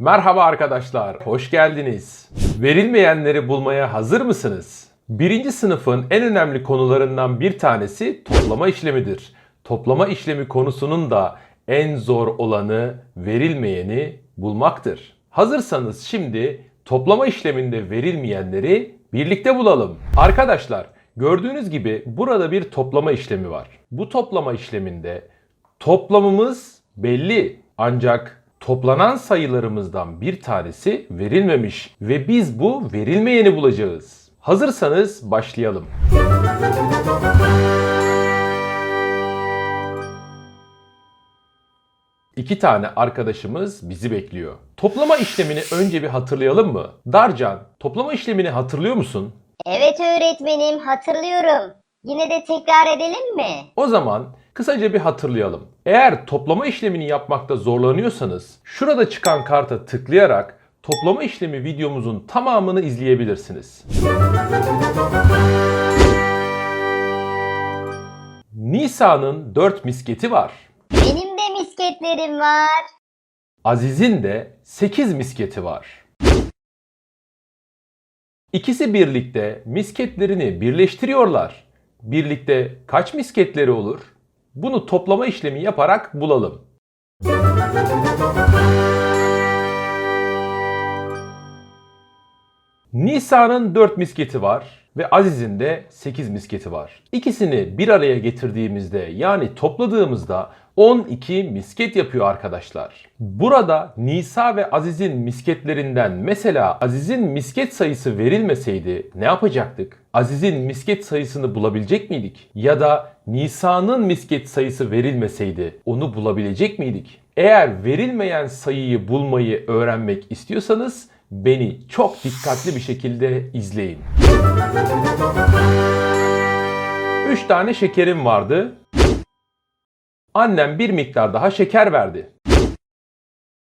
Merhaba arkadaşlar, hoş geldiniz. Verilmeyenleri bulmaya hazır mısınız? Birinci sınıfın en önemli konularından bir tanesi toplama işlemidir. Toplama işlemi konusunun da en zor olanı verilmeyeni bulmaktır. Hazırsanız şimdi toplama işleminde verilmeyenleri birlikte bulalım. Arkadaşlar gördüğünüz gibi burada bir toplama işlemi var. Bu toplama işleminde toplamımız belli ancak toplanan sayılarımızdan bir tanesi verilmemiş ve biz bu verilmeyeni bulacağız. Hazırsanız başlayalım. İki tane arkadaşımız bizi bekliyor. Toplama işlemini önce bir hatırlayalım mı? Darcan, toplama işlemini hatırlıyor musun? Evet öğretmenim hatırlıyorum. Yine de tekrar edelim mi? O zaman kısaca bir hatırlayalım. Eğer toplama işlemini yapmakta zorlanıyorsanız şurada çıkan karta tıklayarak toplama işlemi videomuzun tamamını izleyebilirsiniz. Nisa'nın 4 misketi var. Benim de misketlerim var. Aziz'in de 8 misketi var. İkisi birlikte misketlerini birleştiriyorlar. Birlikte kaç misketleri olur? Bunu toplama işlemi yaparak bulalım. Nisa'nın 4 misketi var ve Aziz'in de 8 misketi var. İkisini bir araya getirdiğimizde yani topladığımızda 12 misket yapıyor arkadaşlar. Burada Nisa ve Aziz'in misketlerinden mesela Aziz'in misket sayısı verilmeseydi ne yapacaktık? Aziz'in misket sayısını bulabilecek miydik? Ya da Nisa'nın misket sayısı verilmeseydi onu bulabilecek miydik? Eğer verilmeyen sayıyı bulmayı öğrenmek istiyorsanız beni çok dikkatli bir şekilde izleyin. 3 tane şekerim vardı. Annem bir miktar daha şeker verdi.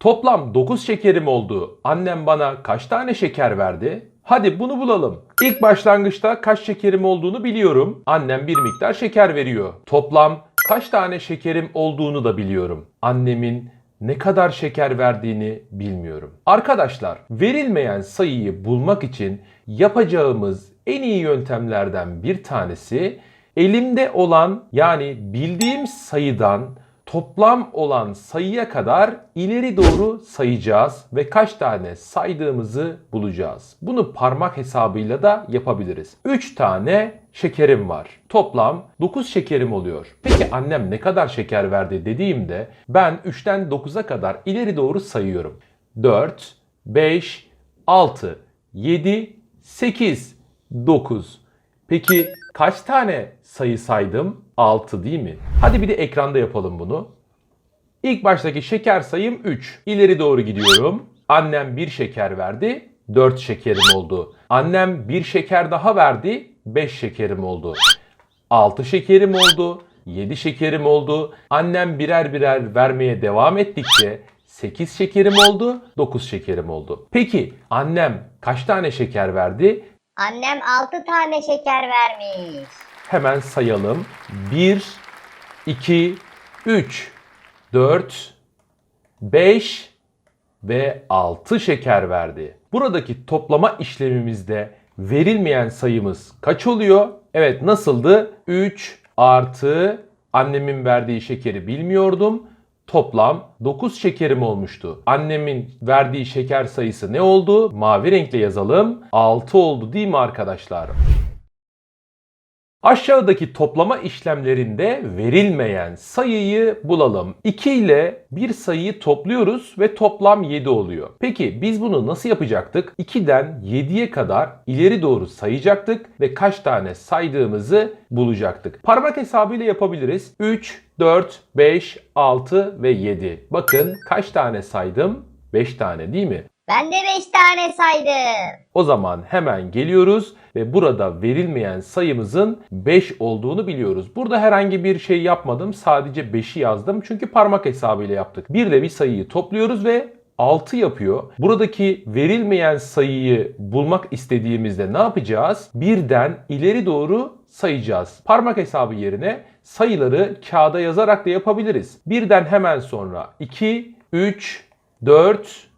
Toplam 9 şekerim oldu. Annem bana kaç tane şeker verdi? Hadi bunu bulalım. İlk başlangıçta kaç şekerim olduğunu biliyorum. Annem bir miktar şeker veriyor. Toplam kaç tane şekerim olduğunu da biliyorum. Annemin ne kadar şeker verdiğini bilmiyorum. Arkadaşlar, verilmeyen sayıyı bulmak için yapacağımız en iyi yöntemlerden bir tanesi elimde olan yani bildiğim sayıdan toplam olan sayıya kadar ileri doğru sayacağız ve kaç tane saydığımızı bulacağız. Bunu parmak hesabıyla da yapabiliriz. 3 tane şekerim var. Toplam 9 şekerim oluyor. Peki annem ne kadar şeker verdi dediğimde ben 3'ten 9'a kadar ileri doğru sayıyorum. 4, 5, 6, 7, 8, 9. Peki kaç tane sayı saydım? 6 değil mi? Hadi bir de ekranda yapalım bunu. İlk baştaki şeker sayım 3. İleri doğru gidiyorum. Annem bir şeker verdi. 4 şekerim oldu. Annem bir şeker daha verdi. 5 şekerim oldu. 6 şekerim oldu. 7 şekerim oldu. Annem birer birer vermeye devam ettikçe 8 şekerim oldu. 9 şekerim oldu. Peki annem kaç tane şeker verdi? Annem 6 tane şeker vermiş. Hemen sayalım. 1, 2, 3, 4, 5 ve 6 şeker verdi. Buradaki toplama işlemimizde verilmeyen sayımız kaç oluyor? Evet nasıldı? 3 artı annemin verdiği şekeri bilmiyordum. Toplam 9 şekerim olmuştu. Annemin verdiği şeker sayısı ne oldu? Mavi renkle yazalım. 6 oldu değil mi arkadaşlar? Aşağıdaki toplama işlemlerinde verilmeyen sayıyı bulalım. 2 ile bir sayıyı topluyoruz ve toplam 7 oluyor. Peki biz bunu nasıl yapacaktık? 2'den 7'ye kadar ileri doğru sayacaktık ve kaç tane saydığımızı bulacaktık. Parmak hesabıyla yapabiliriz. 3, 4, 5, 6 ve 7. Bakın kaç tane saydım? 5 tane değil mi? Ben de 5 tane saydım. O zaman hemen geliyoruz ve burada verilmeyen sayımızın 5 olduğunu biliyoruz. Burada herhangi bir şey yapmadım. Sadece 5'i yazdım. Çünkü parmak hesabıyla yaptık. Bir de bir sayıyı topluyoruz ve 6 yapıyor. Buradaki verilmeyen sayıyı bulmak istediğimizde ne yapacağız? Birden ileri doğru sayacağız. Parmak hesabı yerine sayıları kağıda yazarak da yapabiliriz. Birden hemen sonra 2, 3, 4,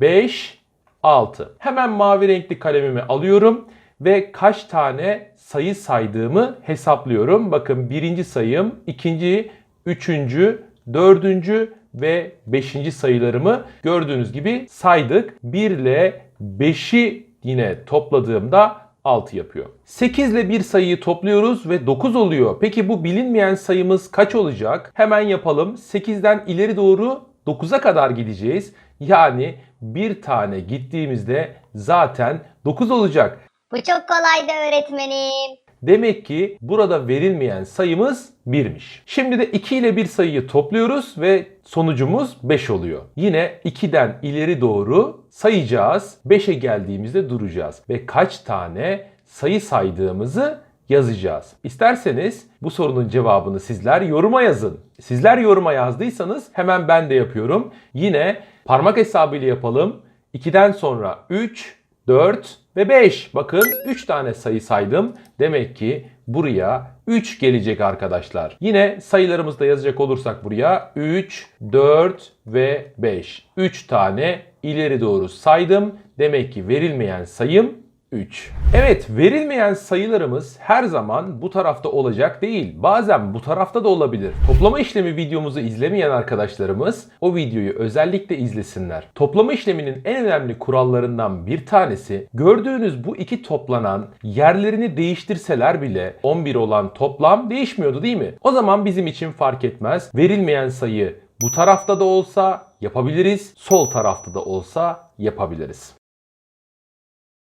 5, 6. Hemen mavi renkli kalemimi alıyorum ve kaç tane sayı saydığımı hesaplıyorum. Bakın birinci sayım, ikinci, üçüncü, dördüncü ve beşinci sayılarımı gördüğünüz gibi saydık. 1 ile 5'i yine topladığımda 6 yapıyor. 8 ile bir sayıyı topluyoruz ve 9 oluyor. Peki bu bilinmeyen sayımız kaç olacak? Hemen yapalım. 8'den ileri doğru 9'a kadar gideceğiz. Yani bir tane gittiğimizde zaten 9 olacak. Bu çok kolaydı öğretmenim. Demek ki burada verilmeyen sayımız 1'miş. Şimdi de 2 ile bir sayıyı topluyoruz ve sonucumuz 5 oluyor. Yine 2'den ileri doğru sayacağız. 5'e geldiğimizde duracağız. Ve kaç tane sayı saydığımızı yazacağız. İsterseniz bu sorunun cevabını sizler yoruma yazın. Sizler yoruma yazdıysanız hemen ben de yapıyorum. Yine parmak hesabıyla yapalım. 2'den sonra 3, 4 ve 5. Bakın 3 tane sayı saydım. Demek ki buraya 3 gelecek arkadaşlar. Yine sayılarımızı da yazacak olursak buraya 3, 4 ve 5. 3 tane ileri doğru saydım. Demek ki verilmeyen sayım 3. Evet verilmeyen sayılarımız her zaman bu tarafta olacak değil. Bazen bu tarafta da olabilir. Toplama işlemi videomuzu izlemeyen arkadaşlarımız o videoyu özellikle izlesinler. Toplama işleminin en önemli kurallarından bir tanesi gördüğünüz bu iki toplanan yerlerini değiştirseler bile 11 olan toplam değişmiyordu değil mi? O zaman bizim için fark etmez. Verilmeyen sayı bu tarafta da olsa yapabiliriz. Sol tarafta da olsa yapabiliriz.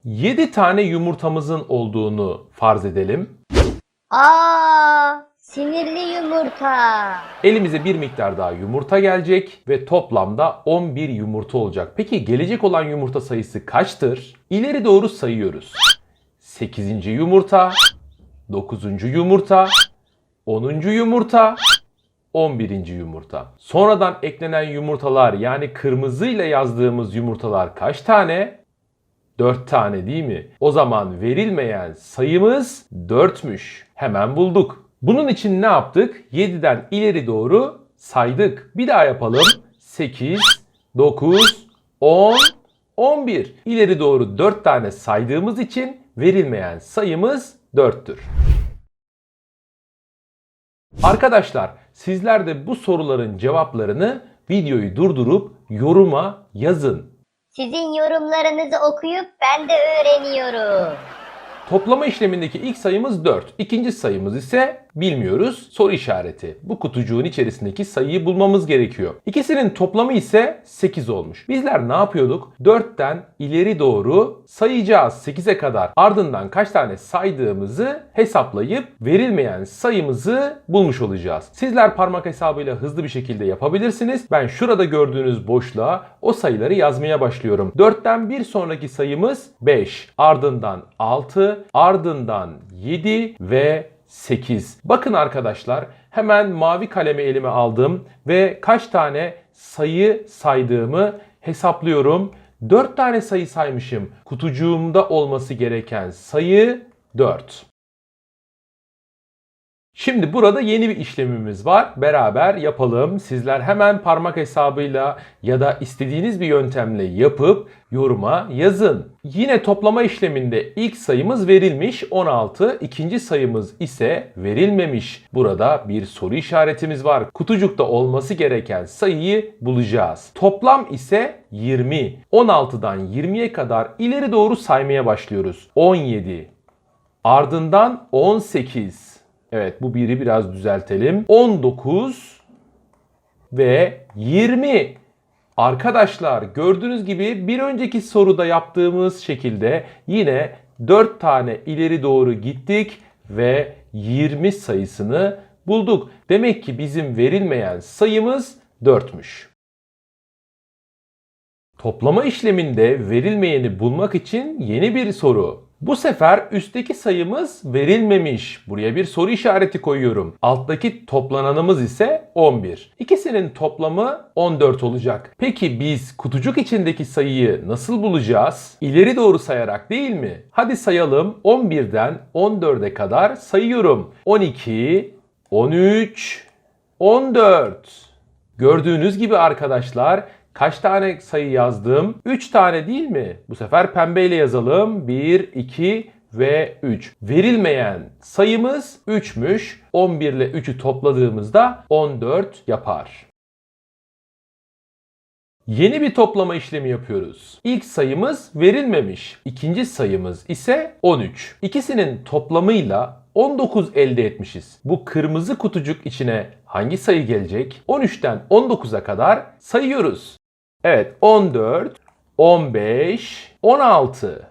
7 tane yumurtamızın olduğunu farz edelim. Aa, sinirli yumurta. Elimize bir miktar daha yumurta gelecek ve toplamda 11 yumurta olacak. Peki gelecek olan yumurta sayısı kaçtır? İleri doğru sayıyoruz. 8. yumurta, 9. yumurta, 10. yumurta, 11. yumurta. Sonradan eklenen yumurtalar yani kırmızıyla yazdığımız yumurtalar kaç tane? 4 tane değil mi? O zaman verilmeyen sayımız 4'müş. Hemen bulduk. Bunun için ne yaptık? 7'den ileri doğru saydık. Bir daha yapalım. 8, 9, 10, 11. İleri doğru 4 tane saydığımız için verilmeyen sayımız 4'tür. Arkadaşlar sizler de bu soruların cevaplarını videoyu durdurup yoruma yazın. Sizin yorumlarınızı okuyup ben de öğreniyorum. Toplama işlemindeki ilk sayımız 4. İkinci sayımız ise bilmiyoruz. Soru işareti. Bu kutucuğun içerisindeki sayıyı bulmamız gerekiyor. İkisinin toplamı ise 8 olmuş. Bizler ne yapıyorduk? 4'ten ileri doğru sayacağız 8'e kadar. Ardından kaç tane saydığımızı hesaplayıp verilmeyen sayımızı bulmuş olacağız. Sizler parmak hesabıyla hızlı bir şekilde yapabilirsiniz. Ben şurada gördüğünüz boşluğa o sayıları yazmaya başlıyorum. 4'ten bir sonraki sayımız 5. Ardından 6, ardından 7 ve 8. Bakın arkadaşlar hemen mavi kalemi elime aldım ve kaç tane sayı saydığımı hesaplıyorum. 4 tane sayı saymışım. Kutucuğumda olması gereken sayı 4. Şimdi burada yeni bir işlemimiz var. Beraber yapalım. Sizler hemen parmak hesabıyla ya da istediğiniz bir yöntemle yapıp yoruma yazın. Yine toplama işleminde ilk sayımız verilmiş 16, ikinci sayımız ise verilmemiş. Burada bir soru işaretimiz var. Kutucukta olması gereken sayıyı bulacağız. Toplam ise 20. 16'dan 20'ye kadar ileri doğru saymaya başlıyoruz. 17. Ardından 18. Evet bu biri biraz düzeltelim. 19 ve 20. Arkadaşlar gördüğünüz gibi bir önceki soruda yaptığımız şekilde yine 4 tane ileri doğru gittik ve 20 sayısını bulduk. Demek ki bizim verilmeyen sayımız 4'müş. Toplama işleminde verilmeyeni bulmak için yeni bir soru. Bu sefer üstteki sayımız verilmemiş. Buraya bir soru işareti koyuyorum. Alttaki toplananımız ise 11. İkisinin toplamı 14 olacak. Peki biz kutucuk içindeki sayıyı nasıl bulacağız? İleri doğru sayarak değil mi? Hadi sayalım. 11'den 14'e kadar sayıyorum. 12, 13, 14. Gördüğünüz gibi arkadaşlar Kaç tane sayı yazdım? 3 tane değil mi? Bu sefer pembeyle yazalım. 1, 2 ve 3. Verilmeyen sayımız 3'müş. 11 ile 3'ü topladığımızda 14 yapar. Yeni bir toplama işlemi yapıyoruz. İlk sayımız verilmemiş. İkinci sayımız ise 13. İkisinin toplamıyla 19 elde etmişiz. Bu kırmızı kutucuk içine hangi sayı gelecek? 13'ten 19'a kadar sayıyoruz. Evet 14, 15, 16.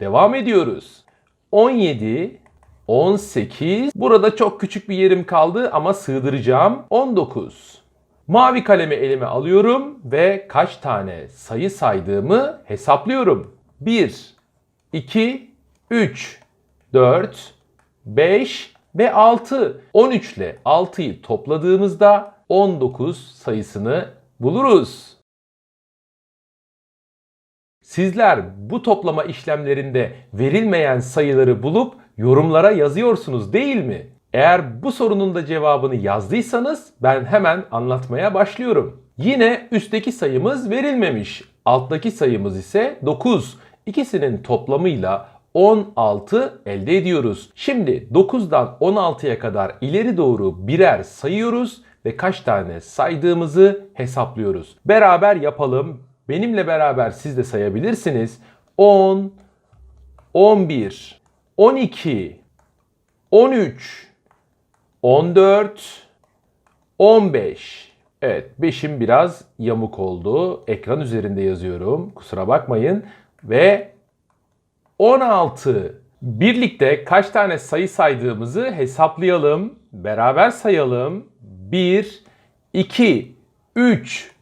Devam ediyoruz. 17, 18. Burada çok küçük bir yerim kaldı ama sığdıracağım. 19. Mavi kalemi elime alıyorum ve kaç tane sayı saydığımı hesaplıyorum. 1, 2, 3, 4, 5 ve 6. 13 ile 6'yı topladığımızda 19 sayısını buluruz. Sizler bu toplama işlemlerinde verilmeyen sayıları bulup yorumlara yazıyorsunuz değil mi? Eğer bu sorunun da cevabını yazdıysanız ben hemen anlatmaya başlıyorum. Yine üstteki sayımız verilmemiş. Alttaki sayımız ise 9. İkisinin toplamıyla 16 elde ediyoruz. Şimdi 9'dan 16'ya kadar ileri doğru birer sayıyoruz ve kaç tane saydığımızı hesaplıyoruz. Beraber yapalım. Benimle beraber siz de sayabilirsiniz. 10, 11, 12, 13, 14, 15. Evet 5'im biraz yamuk oldu. Ekran üzerinde yazıyorum. Kusura bakmayın. Ve 16. Birlikte kaç tane sayı saydığımızı hesaplayalım. Beraber sayalım. 1, 2, 3,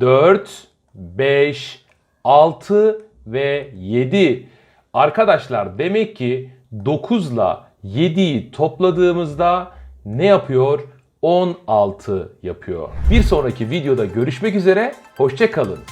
4, 5, 6 ve 7. Arkadaşlar demek ki 9 ile 7'yi topladığımızda ne yapıyor? 16 yapıyor. Bir sonraki videoda görüşmek üzere. Hoşçakalın.